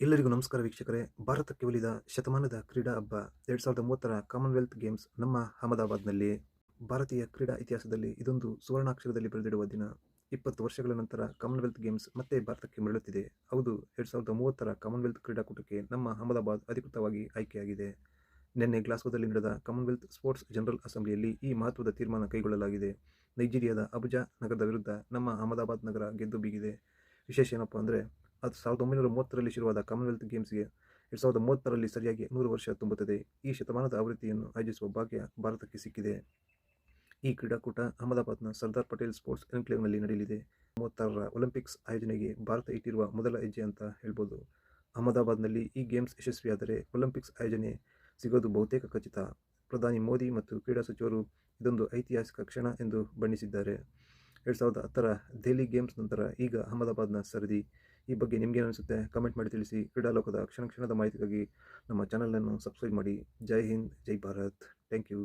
ಎಲ್ಲರಿಗೂ ನಮಸ್ಕಾರ ವೀಕ್ಷಕರೇ. ಭಾರತಕ್ಕೆ ಒಲಿದ ಶತಮಾನದ ಕ್ರೀಡಾ ಹಬ್ಬ ಎರಡು ಸಾವಿರದ ಮೂವತ್ತರ ಕಾಮನ್ವೆಲ್ತ್ ಗೇಮ್ಸ್ ನಮ್ಮ ಅಹಮದಾಬಾದ್ನಲ್ಲಿ. ಭಾರತೀಯ ಕ್ರೀಡಾ ಇತಿಹಾಸದಲ್ಲಿ ಇದೊಂದು ಸುವರ್ಣಾಕ್ಷರದಲ್ಲಿ ಬರೆದಿಡುವ ದಿನ. ಇಪ್ಪತ್ತು ವರ್ಷಗಳ ನಂತರ ಕಾಮನ್ವೆಲ್ತ್ ಗೇಮ್ಸ್ ಮತ್ತೆ ಭಾರತಕ್ಕೆ ಮರಳುತ್ತಿದೆ. ಹೌದು, ಎರಡು ಸಾವಿರದ ಮೂವತ್ತರ ಕಾಮನ್ವೆಲ್ತ್ ಕ್ರೀಡಾಕೂಟಕ್ಕೆ ನಮ್ಮ ಅಹಮದಾಬಾದ್ ಅಧಿಕೃತವಾಗಿ ಆಯ್ಕೆಯಾಗಿದೆ. ನಿನ್ನೆ ಗ್ಲಾಸ್ಗೋದಲ್ಲಿ ನಡೆದ ಕಾಮನ್ವೆಲ್ತ್ ಸ್ಪೋರ್ಟ್ಸ್ ಜನರಲ್ ಅಸೆಂಬ್ಲಿಯಲ್ಲಿ ಈ ಮಹತ್ವದ ತೀರ್ಮಾನ ಕೈಗೊಳ್ಳಲಾಗಿದೆ. ನೈಜೀರಿಯಾದ ಅಬುಜಾ ನಗರದ ವಿರುದ್ಧ ನಮ್ಮ ಅಹಮದಾಬಾದ್ ನಗರ ಗೆದ್ದು ಬೀಗಿದೆ. ವಿಶೇಷ ಏನಪ್ಪ ಅಂದರೆ ಅದು ಸಾವಿರದ ಒಂಬೈನೂರ ಮೂವತ್ತರಲ್ಲಿ ಶುರುವಾದ ಕಾಮನ್ವೆಲ್ತ್ ಗೇಮ್ಸ್ಗೆ ಎರಡು ಸಾವಿರದ ಮೂವತ್ತರಲ್ಲಿ ಸರಿಯಾಗಿ ನೂರು ವರ್ಷ ತುಂಬುತ್ತದೆ. ಈ ಶತಮಾನದ ಆವೃತ್ತಿಯನ್ನು ಆಯೋಜಿಸುವ ಭಾಗ್ಯ ಭಾರತಕ್ಕೆ ಸಿಕ್ಕಿದೆ. ಈ ಕ್ರೀಡಾಕೂಟ ಅಹಮದಾಬಾದ್ನ ಸರ್ದಾರ್ ಪಟೇಲ್ ಸ್ಪೋರ್ಟ್ಸ್ ಎನ್ಕ್ಲೇವ್ನಲ್ಲಿ ನಡೆಯಲಿದೆ. ಮೂವತ್ತಾರರ ಒಲಿಂಪಿಕ್ಸ್ ಆಯೋಜನೆಗೆ ಭಾರತ ಇಟ್ಟಿರುವ ಮೊದಲ ಹೆಜ್ಜೆ ಅಂತ ಹೇಳ್ಬೋದು. ಅಹಮದಾಬಾದ್ನಲ್ಲಿ ಈ ಗೇಮ್ಸ್ ಯಶಸ್ವಿಯಾದರೆ ಒಲಿಂಪಿಕ್ಸ್ ಆಯೋಜನೆ ಸಿಗೋದು ಬಹುತೇಕ ಖಚಿತ. ಪ್ರಧಾನಿ ಮೋದಿ ಮತ್ತು ಕ್ರೀಡಾ ಸಚಿವರು ಇದೊಂದು ಐತಿಹಾಸಿಕ ಕ್ಷಣ ಎಂದು ಬಣ್ಣಿಸಿದ್ದಾರೆ. ಎರಡು ಸಾವಿರದ ಹತ್ತರ ದೆಹಲಿ ಗೇಮ್ಸ್ ನಂತರ ಈಗ ಅಹಮದಾಬಾದ್ನ ಸರದಿ ಈ ಬಗ್ಗೆ ನಿಮಗೇನು ಅನಿಸುತ್ತೆ ಕಮೆಂಟ್ ಮಾಡಿ ತಿಳಿಸಿ. ಕ್ರೀಡಾಲೋಕದ ಕ್ಷಣ ಕ್ಷಣದ ಮಾಹಿತಿಗಾಗಿ ನಮ್ಮ ಚಾನಲನ್ನು ಸಬ್ಸ್ಕ್ರೈಬ್ ಮಾಡಿ. ಜೈ ಹಿಂದ್, ಜೈ ಭಾರತ್. Thank you